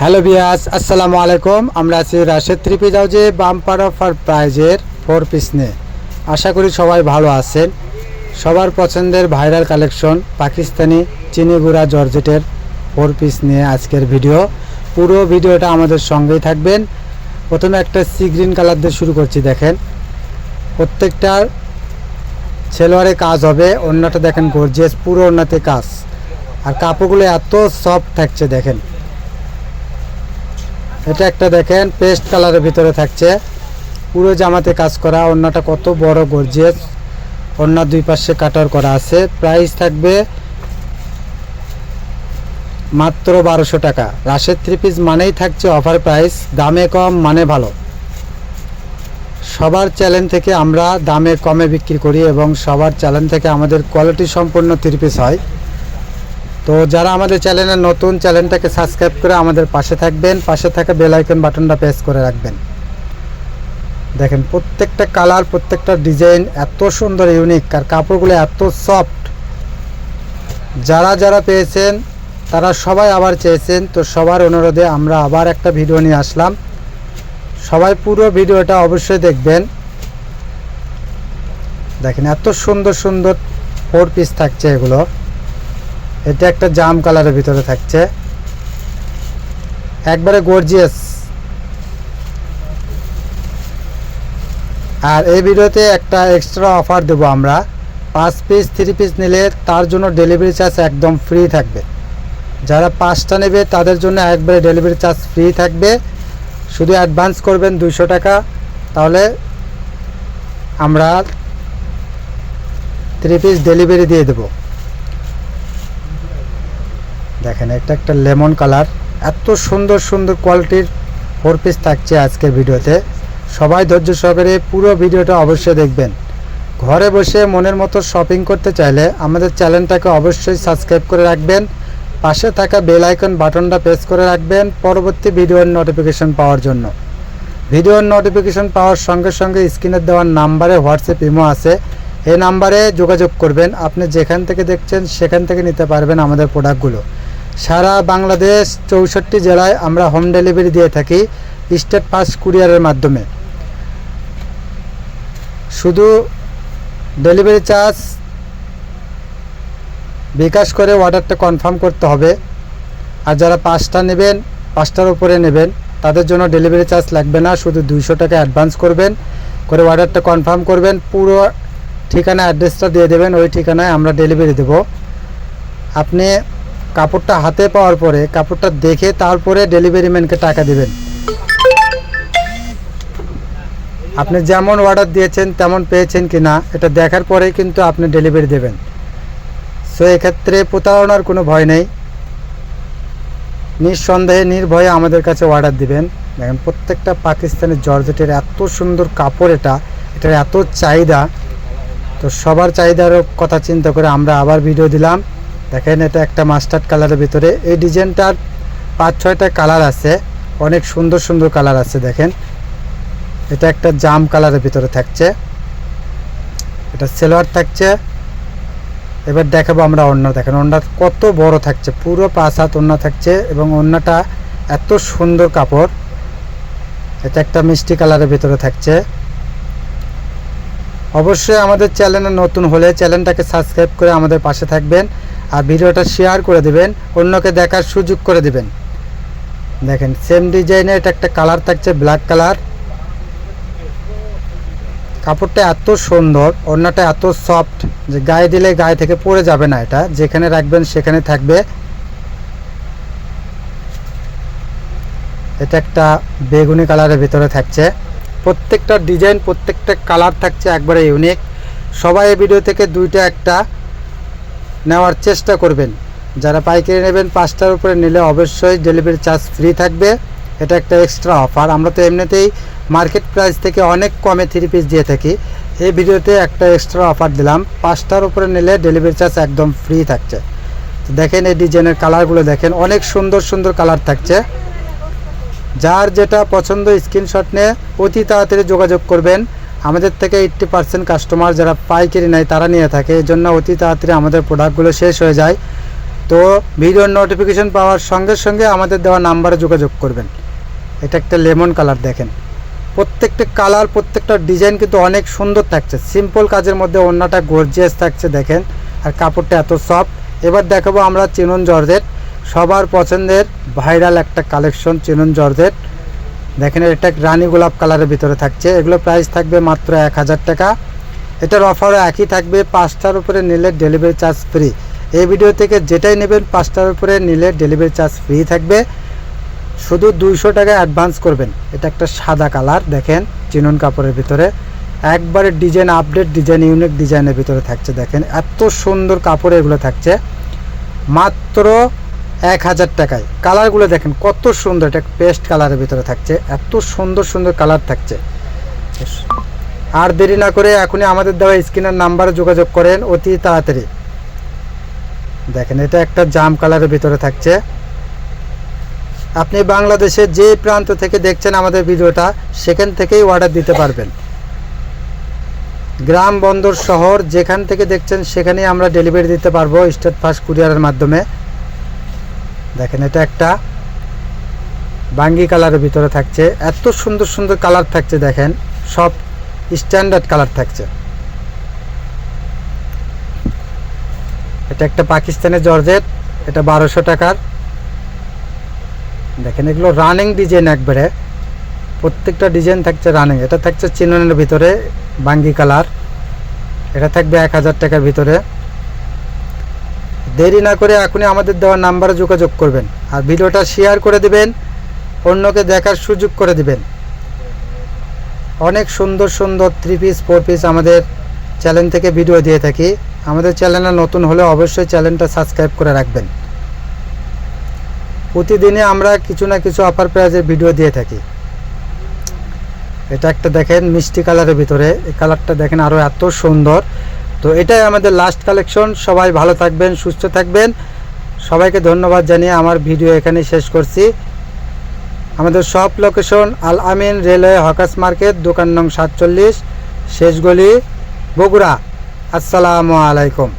Hello বিয়াস আসসালামু আলাইকুম। আমরা আছি রাশেদ পিস হাউজে বাম্পার অফার প্রাইজের ফোর পিস নিয়ে। আশা করি সবাই ভালো আছেন। সবার পছন্দের ভাইরাল কালেকশন পাকিস্তানি চিনিগুড়া জর্জেটের ফোর পিস নিয়ে আজকের ভিডিও। পুরো ভিডিওটা আমাদের সঙ্গেই থাকবেন। প্রথমে একটা সি গ্রিন কালার দিয়ে শুরু করছি, দেখেন। প্রত্যেকটার সেলোয়ারে কাজ হবে, অন্যটা দেখেন গর্জিয়াস, পুরো অন্যতে কাজ। আর কাপড়গুলো এত সফট থাকছে, দেখেন। এটা একটা দেখেন পেস্ট কালারের ভিতরে থাকছে। পুরো জামাতে কাজ করা, অন্যটা কত বড় গর্জিয়াস। অন্য দুই পাশে কাটার করা আছে। প্রাইস থাকবে মাত্র বারোশো টাকা। রাশের থ্রি পিস মানেই থাকছে অফার প্রাইস দামে কম মানে ভালো। সবার চ্যানেল থেকে আমরা দামে কমে বিক্রি করি এবং সবার চ্যানেল থেকে আমাদের কোয়ালিটি সম্পন্ন থ্রি পিস হয়। তো যারা আমাদের চ্যানেলে নতুন, চ্যানেলটাকে সাবস্ক্রাইব করে আমাদের পাশে থাকবেন, পাশে থাকা বেল আইকন বাটনটা প্রেস করে রাখবেন। দেখেন, প্রত্যেকটা কালার প্রত্যেকটা ডিজাইন এত সুন্দর ইউনিক আর কাপড়গুলো এত সফট যারা যারা পেয়েছেন, তারা সবাই আবার চেয়েছেন, তো সবার অনুরোধে আমরা আবার একটা ভিডিও নিয়ে আসলাম। সবাই পুরো ভিডিওটা অবশ্যই দেখবেন। দেখেন, এত সুন্দর সুন্দর ফোর পিস থাকছে এগুলো। এটা একটা জাম কালারের ভিতরে থাকছে। একবারে গর্জিয়াস আর এই ভিডিওতে একটা এক্সট্রা অফার দেবো আমরা। পাঁচ পিস থ্রি পিস নিলে তার জন্য ডেলিভারি চার্জ একদম ফ্রি থাকবে। যারা পাঁচটা নেবে, তাদের জন্য একবারে ডেলিভারি চার্জ ফ্রি থাকবে। শুধু অ্যাডভান্স করবেন দুইশো টাকা। তাহলে আমরা থ্রি পিস ডেলিভারি দিয়ে দেবো। দেখেন, এটা একটা লেমন কালার। এত সুন্দর সুন্দর কোয়ালিটির ফোর পিস থাকছে আজকের ভিডিওতে। সবাই ধৈর্য সহকারে পুরো ভিডিওটা অবশ্যই দেখবেন। ঘরে বসে মনের মতো শপিং করতে চাইলে আমাদের চ্যানেলটাকে অবশ্যই সাবস্ক্রাইব করে রাখবেন। পাশে থাকা বেল আইকন বাটনটা প্রেস করে রাখবেন পরবর্তী ভিডিওর নোটিফিকেশন পাওয়ার জন্য। ভিডিওর নোটিফিকেশন পাওয়ার সঙ্গে সঙ্গে স্ক্রিনে দেওয়ার নাম্বারে হোয়াটসঅ্যাপ ইমো আছে। এই নাম্বারে যোগাযোগ করবেন। আপনি যেখান থেকে দেখছেন, সেখান থেকে নিতে পারবেন আমাদের প্রোডাক্টগুলো সারা বাংলাদেশ চৌষট্টি জেলায় আমরা হোম ডেলিভারি দিয়ে থাকি স্টেট পাস কুরিয়ারের মাধ্যমে। শুধু ডেলিভারি চার্জ বিকাশ করে অর্ডারটা কনফার্ম করতে হবে। আর যারা পাঁচটা নেবেন, পাঁচটার উপরে নেবেন, তাদের জন্য ডেলিভারি চার্জ লাগবে না, শুধু দুইশো টাকা অ্যাডভান্স করবেন, করে অর্ডারটা কনফার্ম করবেন, পুরো ঠিকানা অ্যাড্রেসটা দিয়ে দেবেন, ওই ঠিকানায় আমরা ডেলিভারি দেব। আপনি কাপড়টা হাতে পাওয়ার পরে, কাপড়টা দেখে তারপরে ডেলিভারি ম্যানকে টাকা দেবেন। আপনি যেমন অর্ডার দিয়েছেন, তেমন পেয়েছেন কি না এটা দেখার পরেই কিন্তু আপনি ডেলিভারি দেবেন। সো এক্ষেত্রে প্রতারণার কোনো ভয় নেই। নিঃসন্দেহে, নির্ভয়ে আমাদের কাছে অর্ডার দিবেন। দেখেন, প্রত্যেকটা পাকিস্তানি জর্জেটের এত সুন্দর কাপড় এটা, এটার এত চাহিদা। তো সবার চাহিদার কথা চিন্তা করে আমরা আবার ভিডিও দিলাম। দেখেন এটা একটা মাস্টার্ড কালারের ভিতরে। এই ডিজাইনটার পাঁচ ছয়টা কালার আছে। অনেক সুন্দর সুন্দর কালার আছে, দেখেন। এটা একটা জাম কালারের ভিতরে থাকছে। এটা সেলোয়ার থাকছে। এবার দেখাবো আমরা অন্য, দেখেন অন্যটা কত বড় থাকছে। পুরো পাঁচ হাত অন্য থাকছে এবং অন্যটা এত সুন্দর কাপড়। এটা একটা মিষ্টি কালারের ভিতরে থাকছে। অবশ্যই আমাদের চ্যানেলে নতুন হলে চ্যানেলটাকে সাবস্ক্রাইব করে আমাদের পাশে থাকবেন। আর ভিডিওটা শেয়ার করে দিবেন, অন্যকে দেখার সুযোগ করে দিবেন। দেখেন সেম ডিজাইনের এটা একটা কালার থাকছে ব্ল্যাক কালার কাপড়টা এত সুন্দর, অন্যটা এত সফট যে গায়ে দিলে গায়ে থেকে পড়ে যাবে না এটা, যেখানে রাখবেন সেখানে থাকবে। এটা একটা বেগুনি কালারের ভিতরে থাকছে। প্রত্যেকটা ডিজাইন প্রত্যেকটা কালার থাকছে একবারে ইউনিক সবাই এই ভিডিও থেকে দুইটা, একটা নেওয়ার চেষ্টা করবেন। যারা পাইকারি নেবেন, পাঁচটার উপরে নিলে অবশ্যই ডেলিভারি চার্জ ফ্রি থাকবে। এটা একটা এক্সট্রা অফার আমরা তো এমনিতেই মার্কেট প্রাইস থেকে অনেক কমে থ্রি পিস দিয়ে থাকি। এই ভিডিওতে একটা এক্সট্রা অফার দিলাম। পাঁচটার উপরে নিলে ডেলিভারি চার্জ একদম ফ্রি থাকছে। তো দেখেন এই ডিজাইনের কালারগুলো দেখেন। অনেক সুন্দর সুন্দর কালার থাকছে। যার যেটা পছন্দ স্ক্রিনশট নিয়ে অতি তাড়াতাড়ি যোগাযোগ করবেন। আমাদের থেকে এইট্টি পার্সেন্ট কাস্টমার যারা পাইকারি নেয়, তারা নিয়ে থাকে। এই জন্য অতি তাড়াতাড়ি আমাদের প্রোডাক্টগুলো শেষ হয়ে যায়। তো ভিডিওর নোটিফিকেশন পাওয়ার সঙ্গে সঙ্গে আমাদের দেওয়া নাম্বারে যোগাযোগ করবেন। এটা একটা লেমন কালার দেখেন। প্রত্যেকটা কালার প্রত্যেকটা ডিজাইন কিন্তু অনেক সুন্দর থাকছে। সিম্পল কাজের মধ্যে অন্যটা গর্জিয়াস থাকছে দেখেন। আর কাপড়টা এত সফট এবার দেখাবো আমরা চিনন জর্জেট। সবার পছন্দের ভাইরাল একটা কালেকশন চিনন জর্জেট। দেখেন এটা রানী গোলাপ কালারের ভিতরে থাকছে। এগুলো প্রাইস থাকবে মাত্র এক হাজার টাকা। এটার অফারও একই থাকবে, পাঁচটার উপরে নিলে ডেলিভারি চার্জ ফ্রি এই ভিডিও থেকে যেটাই নেবেন, পাঁচটার উপরে নিলে ডেলিভারি চার্জ ফ্রি থাকবে। শুধু দুইশো টাকা অ্যাডভান্স করবেন। এটা একটা সাদা কালার, দেখেন চিনন কাপড়ের ভিতরে। একবারে ডিজাইন আপডেট ডিজাইন ইউনিক ডিজাইনের ভিতরে থাকছে, দেখেন। এত সুন্দর কাপড় এগুলো থাকছে। মাত্র এক হাজার টাকায়। কালারগুলো দেখেন কত সুন্দর, এটা পেস্ট কালারের ভিতরে থাকছে। এত সুন্দর সুন্দর কালার থাকছে। আর দেরি না করে এখনই আমাদের দেওয়া স্ক্রিনের নাম্বারে যোগাযোগ করেন অতি তাড়াতাড়ি। দেখেন, এটা একটা জাম কালারের ভিতরে থাকছে। আপনি বাংলাদেশের যে প্রান্ত থেকে দেখছেন আমাদের ভিডিওটা, সেখান থেকেই অর্ডার দিতে পারবেন। গ্রাম, বন্দর, শহর, যেখান থেকে দেখছেন, সেখানেই আমরা ডেলিভারি দিতে পারব স্টেট ফাস্ট কুরিয়ারের মাধ্যমে। দেখেন, এটা একটা বাঙ্গি কালারের ভিতরে থাকছে। এত সুন্দর সুন্দর কালার থাকছে, দেখেন, সব স্ট্যান্ডার্ড কালার থাকছে। এটা একটা পাকিস্তানের জর্জেট, এটা বারোশো টাকার। দেখেন, এগুলো রানিং ডিজাইন একবারে। প্রত্যেকটা ডিজাইন থাকছে রানিং এটা থাকছে চিননের ভিতরে বাঙ্গি কালার। এটা থাকবে এক হাজার টাকার ভিতরে। দেরি না করে এখনই আমাদের দেওয়া নাম্বারে যোগাযোগ করবেন আর ভিডিওটা শেয়ার করে দিবেন, অন্যকে দেখার সুযোগ করে দিবেন। অনেক সুন্দর সুন্দর থ্রি পিস ফোর পিস আমাদের চ্যানেল থেকে ভিডিও দিয়ে থাকি। আমাদের চ্যানেলে নতুন হলে অবশ্যই চ্যানেলটা সাবস্ক্রাইব করে রাখবেন। প্রতিদিনে আমরা কিছু না কিছু অফার প্রাইজের ভিডিও দিয়ে থাকি। এটা একটা দেখেন মিষ্টি কালারের ভিতরে। এই কালারটা দেখেন আরও এত সুন্দর। তো এটাই আমাদের লাস্ট কালেকশন সবাই ভালো থাকবেন, সুস্থ থাকবেন। সবাইকে ধন্যবাদ জানিয়ে আমার ভিডিও এখানে শেষ করছি। আমাদের সব location Al Amin railway hawkers market, দোকান নং সাতচল্লিশ, শেষগলি বগুড়া। আসসালামু আলাইকুম।